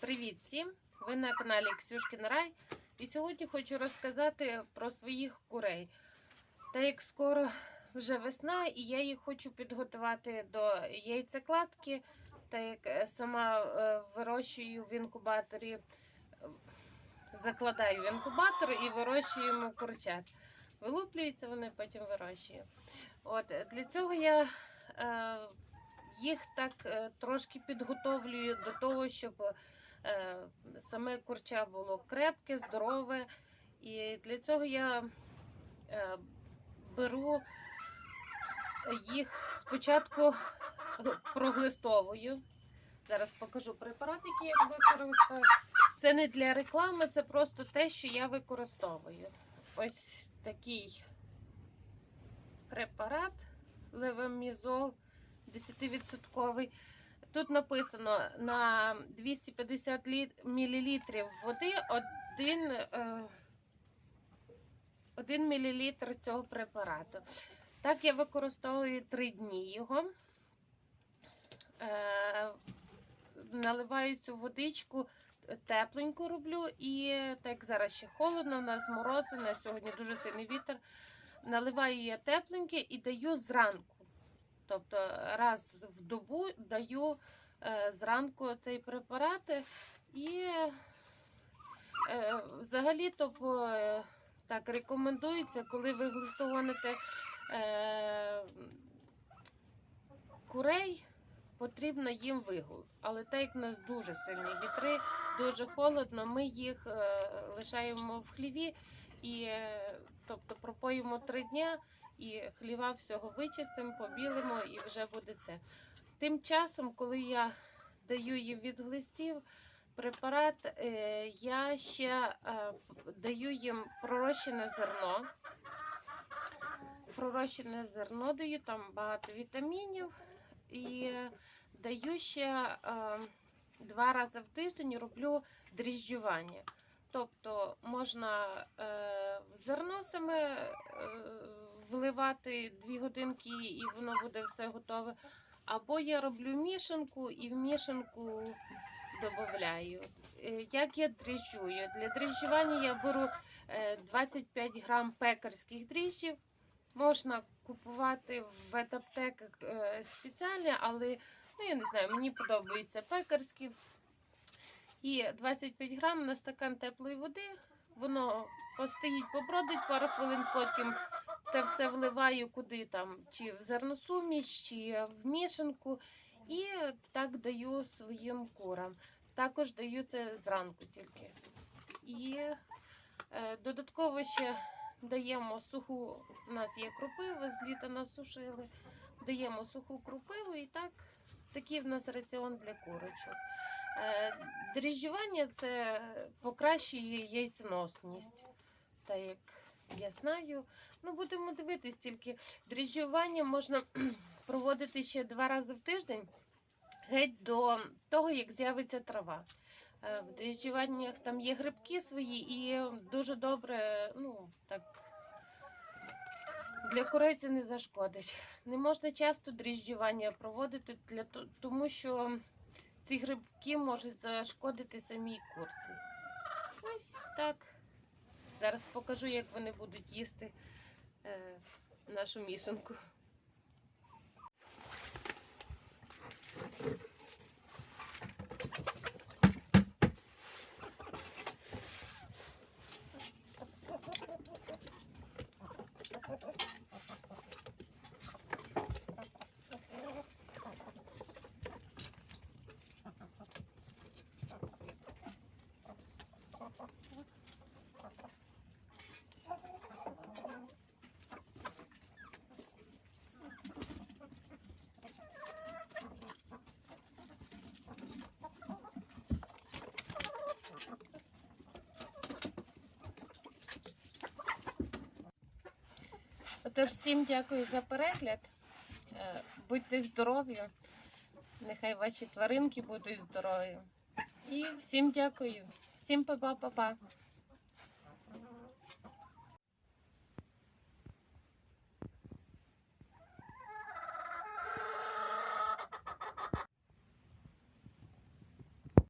Привіт всім! Ви на каналі Ксюшкин Рай. І сьогодні хочу розказати про своїх курей. Та як скоро вже весна, і я їх хочу підготувати до яйцекладки, та як е, сама е, вирощую в інкубаторі, е, закладаю в інкубатор і вирощуємо курчат. Вилуплюються вони, потім вирощую. От, для цього я їх так трошки підготовлюю до того, щоб саме курча було крепке, здорове. І для цього я е, беру їх спочатку проглистовую. Зараз покажу препарат, який я використовую. Це не для реклами, це просто те, що я використовую. Ось такий препарат левомізол 10%. Тут написано на 250 мл води 1, е, 1 мл цього препарату. Так я використовую 3 дні його. Е, Наливаю цю водичку, тепленьку роблю, і так зараз ще холодно, у нас морози, на сьогодні дуже сильний вітер. Наливаю я тепленьке і даю зранку. Тобто раз в добу даю е, зранку цей препарат. І е, взагалі то е, так рекомендується, коли ви глистогоните е, курей, потрібно їм вигул. Але так як у нас дуже сильні вітри, дуже холодно, ми їх е, лишаємо в хліві і е, тобто пропоїмо три дня і хліва всього вичистимо, побілимо і вже буде це. Тим часом, коли я даю їм від глистів препарат, е, я ще е, даю їм пророщене зерно. Пророщене зерно даю, там багато вітамінів. І даю ще е, два рази в тиждень роблю дріжджування. Тобто можна зерно саме вливати дві годинки, і воно буде все готове. Або я роблю мішанку і в мішанку додаю. Е, Як я дріжджую? Для дріжджування я беру е, 25 грам пекарських дріжджів. Можна купувати в ветаптеках е, спеціальні, але ну, я не знаю, мені подобаються пекарські. І 25 грам на стакан теплої води. Воно постоїть, побродить пару хвилин, потім те все вливаю куди там, чи в зерносуміш, чи в мішанку. І так даю своїм курам. Також даю це зранку тільки. І е, додатково ще даємо суху, у нас є кропива, з літа насушили. Даємо суху кропиву і так, такий в нас раціон для курочок. Е, Дріжджування це покращує яйценосність. Та як я знаю, ну будемо дивитись, тільки дріжджування можна проводити ще два рази в тиждень, геть до того, як з'явиться трава. Е, В дріжджуваннях там є грибки свої, і дуже добре, ну так. Для курей не зашкодить. Не можна часто дріжджування проводити, для, то- тому що ці грибки можуть зашкодити самій курці. Ось так. Зараз покажу, як вони будуть їсти е, нашу мішанку. Отож, всім дякую за перегляд. Е, Будьте здорові. Нехай ваші тваринки будуть здорові. І всім дякую. Всім па-па-па-па.